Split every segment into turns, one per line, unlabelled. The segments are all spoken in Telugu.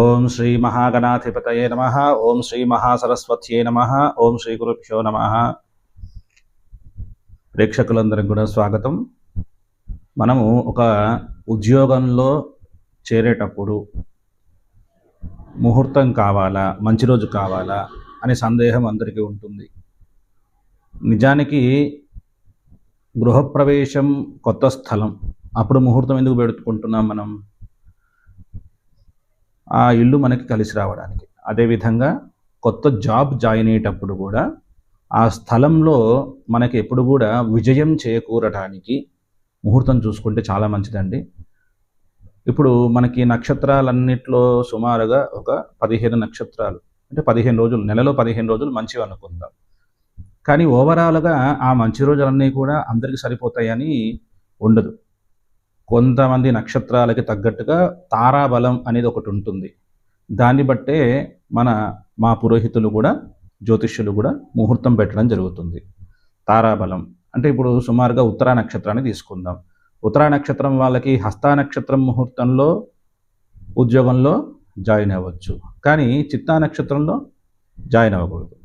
ఓం శ్రీ మహాగణాధిపతయే నమ. ఓం శ్రీ మహాసరస్వత్యే నమ. ఓం శ్రీ గురుభ్యో నమ. ప్రేక్షకులందరికి కూడా స్వాగతం. మనము ఒక ఉద్యోగంలో చేరేటప్పుడు ముహూర్తం కావాలా? మంచి రోజు కావాలా? అనే సందేహం అందరికీ ఉంటుంది. నిజానికి గృహప్రవేశం కొత్త స్థలం. అప్పుడు ముహూర్తం ఎందుకు పెట్టుకుంటున్నాం మనం? ఆ ఇల్లు మనకి కలిసి రావడానికి. అదేవిధంగా కొత్త జాబ్ జాయిన్ అయ్యేటప్పుడు కూడా ఆ స్థలంలో మనకి ఎప్పుడు కూడా విజయం చేకూరటానికి ముహూర్తం చూసుకుంటే చాలా మంచిదండి. ఇప్పుడు మనకి నక్షత్రాలన్నిట్లో సుమారుగా ఒక పదిహేను నక్షత్రాలు అంటే పదిహేను రోజులు నెలలో పదిహేను రోజులు మంచివి అనుకుందాం. కానీ ఓవరాల్గా ఆ మంచి రోజులన్నీ కూడా అందరికీ సరిపోతాయని ఉండదు. కొంతమంది నక్షత్రాలకి తగ్గట్టుగా తారాబలం అనేది ఒకటి ఉంటుంది. దాన్ని బట్టే మన మా పురోహితులు కూడా జ్యోతిష్యులు కూడా ముహూర్తం పెట్టడం జరుగుతుంది. తారాబలం. అంటే ఇప్పుడు సుమారుగా ఉత్తరా నక్షత్రాన్ని తీసుకుందాం. ఉత్తరా నక్షత్రం వాళ్ళకి హస్తా నక్షత్రం ముహూర్తంలో ఉద్యోగంలో జాయిన్ అవ్వచ్చు. కానీ చిత్తా నక్షత్రంలో జాయిన్ అవ్వకూడదు.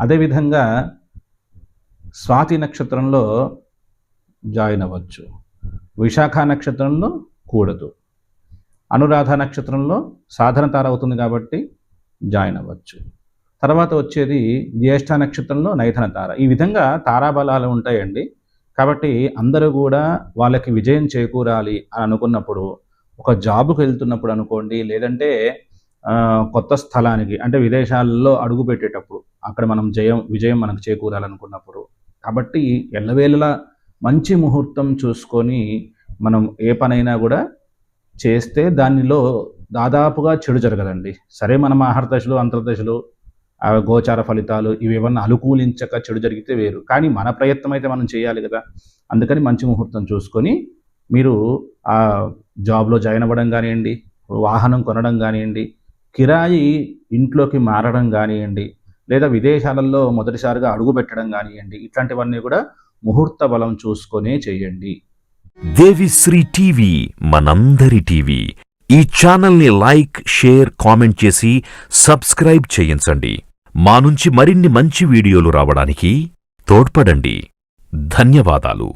అదేవిధంగా స్వాతి నక్షత్రంలో జాయిన్ అవ్వచ్చు. విశాఖ నక్షత్రంలో కూడదు. అనురాధ నక్షత్రంలో సాధన తార అవుతుంది కాబట్టి జాయిన్ అవ్వచ్చు. తర్వాత వచ్చేది జ్యేష్ఠ నక్షత్రంలో నైథన తార. ఈ విధంగా తారాబలాలు ఉంటాయండి. కాబట్టి అందరూ కూడా వాళ్ళకి విజయం చేకూరాలి అని అనుకున్నప్పుడు ఒక జాబుకు వెళ్తున్నప్పుడు అనుకోండి లేదంటే కొత్త స్థలానికి అంటే విదేశాల్లో అడుగు పెట్టేటప్పుడు అక్కడ మనం జయం విజయం మనకు చేకూరాలనుకున్నప్పుడు. కాబట్టి ఎల్లవేళలా మంచి ముహూర్తం చూసుకొని మనం ఏ పనైనా కూడా చేస్తే దానిలో దాదాపుగా చెడు జరగదండి. సరే మనం ఆహారదశలు అంతర్దశలు గోచార ఫలితాలు ఇవి ఏమన్నా అనుకూలించక చెడు జరిగితే వేరు. కానీ మన ప్రయత్నం అయితే మనం చేయాలి కదా. అందుకని మంచి ముహూర్తం చూసుకొని మీరు ఆ జాబ్లో జాయిన్ అవ్వడం కానివ్వండి వాహనం కొనడం కానివ్వండి కిరాయి ఇంట్లోకి మారడం కానివ్వండి లేదా విదేశాలలో మొదటిసారిగా అడుగు పెట్టడం కానివ్వండి ఇట్లాంటివన్నీ కూడా ముహూర్త బలం చూసుకొనే చేయండి.
దేవిశ్రీ టీవీ మనందరి టీవీ. ఈ ఛానల్ని లైక్ షేర్ కామెంట్ చేసి సబ్స్క్రైబ్ చేయించండి. మా నుంచి మరిన్ని మంచి వీడియోలు రావడానికి తోడ్పడండి. ధన్యవాదాలు.